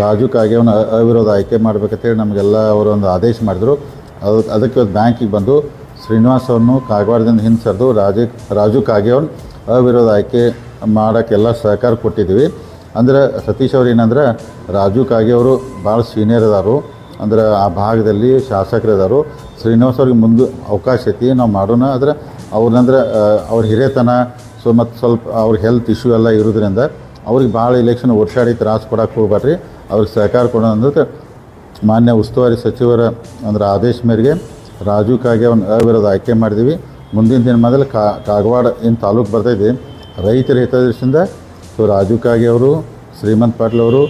ರಾಜು ಕಾಗೇವನ ಅವಿರೋಧ ಆಯ್ಕೆ ಮಾಡಬೇಕಂತೇಳಿ ನಮಗೆಲ್ಲ ಅವರು ಒಂದು ಆದೇಶ ಮಾಡಿದರು. ಅದು ಅದಕ್ಕೆ ಬ್ಯಾಂಕಿಗೆ ಬಂದು ಶ್ರೀನಿವಾಸ್ ಅವ್ರನ್ನು ಕಾಗವಾಡದಿಂದ ಹಿಂದೆ ಸರಿದು ರಾಜು ರಾಜು ಕಾಗೆಯವನ್ನ ಅವಿರೋಧ ಆಯ್ಕೆ ಮಾಡೋಕ್ಕೆಲ್ಲ ಸಹಕಾರ ಕೊಟ್ಟಿದ್ದೀವಿ. ಅಂದ್ರೆ ಸತೀಶ್ ಅವ್ರು ಏನಂದ್ರೆ ರಾಜು ಕಾಗೆಯವರು ಭಾಳ ಸೀನಿಯರ್ ಅದಾರು ಅಂದ್ರೆ ಆ ಭಾಗದಲ್ಲಿ ಶಾಸಕರು ಅದಾರು ಶ್ರೀನಿವಾಸ್ ಅವ್ರಿಗೆ ಮುಂದೆ ಅವಕಾಶ ಐತಿ, ನಾವು ಮಾಡೋಣ. ಆದರೆ ಅವ್ರನ್ನಂದ್ರೆ ಅವ್ರ ಹಿರಿಯತನ, ಸೊ ಮತ್ತು ಸ್ವಲ್ಪ ಅವ್ರ ಹೆಲ್ತ್ ಇಶ್ಯೂ ಎಲ್ಲ ಇರೋದ್ರಿಂದ ಅವ್ರಿಗೆ ಭಾಳ ಇಲೆಕ್ಷನ್ ವರ್ಷಾಡಿ ತ್ರಾಸು ಕೊಡೋಕೆ ಹೋಗ್ಬೇಡ್ರಿ ಅವ್ರಿಗೆ ಸಹಕಾರ ಕೊಡೋ ಅಂದ್ರೆ ಮಾನ್ಯ ಉಸ್ತುವಾರಿ ಸಚಿವರ ಅಂದ್ರೆ ಆದೇಶ ಮೇರೆಗೆ ರಾಜು ಕಾಗೆ ಒಂದು ಅವಿರೋಧ ಆಯ್ಕೆ ಮಾಡಿದ್ದೀವಿ ಮುಂದಿನ ದಿನ ಮೊದಲು ಕಾಗವಾಡ ಏನು ತಾಲೂಕು ಬರ್ತೈತಿ ರೈತರ ಹಿತದೃಷ್ಟಿಯಿಂದ ಸೊ ರಾಜು ಕಾಗೆ ಅವರು, ಶ್ರೀಮಂತ್ ಪಾಟೀಲ್ ಅವರು,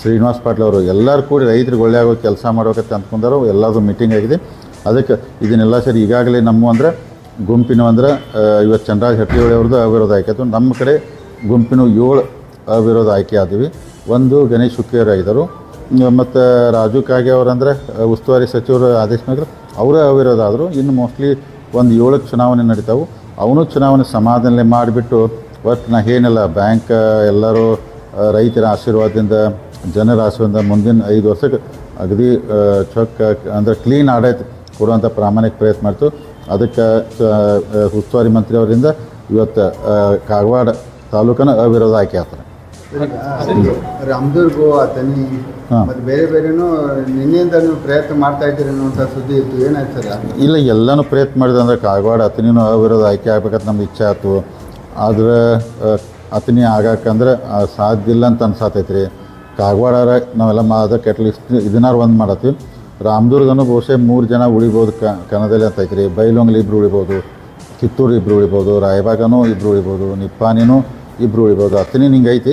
ಶ್ರೀನಿವಾಸ್ ಪಾಟೀಲ್ ಅವರು ಎಲ್ಲರೂ ಕೂಡಿ ರೈತರಿಗೆ ಒಳ್ಳೆ ಆಗೋ ಕೆಲಸ ಮಾಡ್ಬೇಕಂತ ಅಂದ್ಕೊಂಡಾರು ಎಲ್ಲರದು ಮೀಟಿಂಗ್ ಆಗಿದೆ. ಅದಕ್ಕೆ ಇದನ್ನೆಲ್ಲ ಸರಿ ಈಗಾಗಲೇ ನಮ್ಮ ಅಂದ್ರೆ ಗುಂಪಿನ ಅಂದ್ರೆ ಇವತ್ತು ಚಂದ್ರರಾಜ್ ಹಟ್ಟಿಹೊಳಿ ಅವ್ರದ್ದು ಅವಿರೋಧ ಆಯ್ಕೆ ನಮ್ಮ ಕಡೆ ಗುಂಪಿನ ಏಳು ಅವಿರೋಧ ಆಯ್ಕೆ ಆದ್ವಿ. ಒಂದು, ಗಣೇಶ್ ಹುಕ್ಕೇರ್ ಆಗಿದ್ದರು ಮತ್ತು ರಾಜು ಕಾಗೆ ಅವರಂದರೆ, ಉಸ್ತುವಾರಿ ಸಚಿವರು ಆದೇಶ ಮೇಲೆ ಅವರೇ ಅವಿರೋಧ ಆದರು. ಇನ್ನು ಮೋಸ್ಟ್ಲಿ ಒಂದು ಏಳಕ್ಕೆ ಚುನಾವಣೆ ನಡೀತಾವು. ಅವನು ಚುನಾವಣೆ ಸಮಾಧಾನ ಮಾಡಿಬಿಟ್ಟು ಒಟ್ಟು ನಾ ಏನಿಲ್ಲ. ಬ್ಯಾಂಕ್, ಎಲ್ಲರೂ ರೈತರ ಆಶೀರ್ವಾದದಿಂದ, ಜನರ ಆಶೀರ್ವಾದ ಮುಂದಿನ ಐದು ವರ್ಷಕ್ಕೆ ಅಗದಿ ಚೊಕ್ಕ, ಅಂದರೆ ಕ್ಲೀನ್ ಆಡಳಿತ ಕೊಡುವಂಥ ಪ್ರಾಮಾಣಿಕ ಪ್ರಯತ್ನ ಮಾಡ್ತು. ಅದಕ್ಕೆ ಉಸ್ತುವಾರಿ ಮಂತ್ರಿ ಅವರಿಂದ ಇವತ್ತು ಕಾಗವಾಡ ತಾಲೂಕನ ಅವಿರೋಧ ಆಯ್ಕೆ ಆಗ್ತಾರೆ ರಾಮದುರ್ಗು ಅತನಿ ಹಾಂ. ಮತ್ತೆ ಬೇರೆ ಬೇರೆನೂ ನಿನ್ನೆಯಿಂದ ನೀವು ಪ್ರಯತ್ನ ಮಾಡ್ತಾ ಇದ್ದೀರಿ ಒಂದು ಸುದ್ದಿ ಇತ್ತು. ಏನಾಯ್ತು ಸರ್ ಇಲ್ಲ ಎಲ್ಲನೂ ಪ್ರಯತ್ನ ಮಾಡಿದೆ ಅಂದ್ರೆ ಕಾಗವಾಡ ಅತನಿನೂ ಅವಿರೋದು ಆಯ್ಕೆ ಆಗ್ಬೇಕಂತ ನಮ್ಗೆ ಇಚ್ಛೆ ಆಯ್ತು. ಆದ್ರೆ ಅತನಿ ಆಗಕ್ಕಂದ್ರೆ ಆ, ಸಾಧ್ಯ ಇಲ್ಲ ಅಂತ ಅನ್ಸಾತೈತೆ ರೀ ಕಾಗವಾಡ ನಾವೆಲ್ಲ ಮಾ ಅದಕ್ಕೆ ಅಟ್ಲೀಸ್ಟ್ ಇದನ್ನಾರು ಒಂದು ಮಾಡತ್ತೀವಿ. ರಾಮದುರ್ಗನೂ ಬಹುಶಃ ಮೂರು ಜನ ಉಳಿಬೋದು ಕ ಕನ್ನದಲ್ಲಿ ಅಂತ ಐತೆ ರೀ ಬೈಲೊಂಗ್ಲಿ ಇಬ್ರು ಉಳಿಬೋದು ಕಿತ್ತೂರು ಇಬ್ಬರು ಉಳಿಬೋದು ರಾಯಬಾಗನೂ ಇಬ್ಬರು ಉಳಿಬೋದು ನಿಪ್ಪಾನಿನೂ ಇಬ್ಬರು ಉಳಿಬೋದು. ಅತನಿ ಹಿಂಗೆ ಐತಿ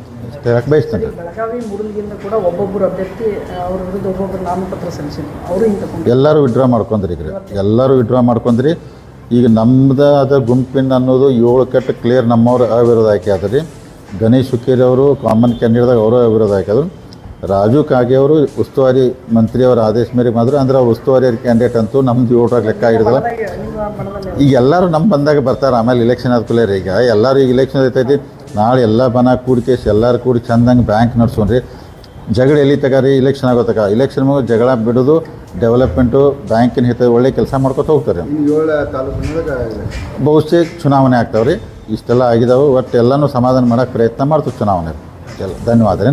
ಹೇಳಕ್ಕೆ ಬಯಸ್ತೇನೆ ಬೆಳಗಾವಿ ಮುರುಳಿಯಿಂದ ಕೂಡ ಒಬ್ಬೊಬ್ಬರು ಅಭ್ಯರ್ಥಿ ಅವ್ರ ವಿರುದ್ಧ ಒಬ್ಬೊಬ್ಬರು ನಾಮಪತ್ರ ಸಲ್ಲಿಸಿದ್ರು. ಅವರು ಹಿಂಗೆ ಎಲ್ಲರೂ ವಿಡ್ರಾ ಮಾಡ್ಕೊಂಡ್ರಿ ಈಗ. ಎಲ್ಲರೂ ವಿಡ್ರಾ ಮಾಡ್ಕೊಂಡ್ರಿ. ಈಗ ನಮ್ದು ಅದ ಗುಂಪಿನ ಅನ್ನೋದು ಏಳು ಕೆಟ್ಟು ಕ್ಲಿಯರ್ ನಮ್ಮವ್ರು ಅವಿರೋಧ ಆಯ್ಕೆ ಆದ್ರಿ ಗಣೇಶ್ ಹುಕ್ಕೇರಿ ಅವರು ಕಾಮನ್ ಕ್ಯಾಂಡಿಡೇಟ್ದಾಗ ಅವರು ಅವಿರೋಧ ಆಯ್ಕೆ ಆದ್ರು. ರಾಜು ಕಾಗೆ ಅವರು ಉಸ್ತುವಾರಿ ಮಂತ್ರಿಯವರ ಆದೇಶ ಮೇರೆಗೆ ಮಾತ್ರ ಅಂದ್ರೆ ಅವ್ರು ಉಸ್ತುವಾರಿ ಕ್ಯಾಂಡಿಡೇಟ್ ಅಂತೂ ನಮ್ದು ಏಳರಾಗ ಲೆಕ್ಕ ಹಿಡಿದಲ್ಲ ಈಗ ಎಲ್ಲರೂ ನಮ್ಮ ಬಂದಾಗ ಬರ್ತಾರೆ. ಆಮೇಲೆ ಇಲೆಕ್ಷನ್ ಆದ ಈಗ. ಎಲ್ಲರೂ ಈಗ ಇಲೆಕ್ಷನ್ ಐತೈತಿ ನಾಳೆ ಎಲ್ಲ ಬನ ಕೂಡಿಕೇಸಿ ಎಲ್ಲರೂ ಕೂಡಿ ಚಂದಂಗೆ ಬ್ಯಾಂಕ್ ನಡ್ಸೋಣ್ರಿ ಜಗಳ ಎಲ್ಲಿ ತಗಾರಿ ಇಲೆಕ್ಷನ್ ಆಗೋತಕ ಇಲೆಕ್ಷನ್ ಮುಗಿದು ಜಗಳ ಬಿಡೋದು ಡೆವಲಪ್ಮೆಂಟು ಬ್ಯಾಂಕಿನ ಹಿತ ಒಳ್ಳೆ ಕೆಲಸ ಮಾಡ್ಕೊತ ಹೋಗ್ತಾರೆ. ಬಹುಶಃ ಚುನಾವಣೆ ಆಗ್ತಾವೆ ರೀ ಇಷ್ಟೆಲ್ಲ ಆಗಿದಾವೆ ಒಟ್ಟು ಎಲ್ಲನೂ ಸಮಾಧಾನ ಮಾಡೋಕ್ಕೆ ಪ್ರಯತ್ನ ಮಾಡ್ತೀವಿ ಚುನಾವಣೆ. ಎಲ್ಲ ಧನ್ಯವಾದ ರೀ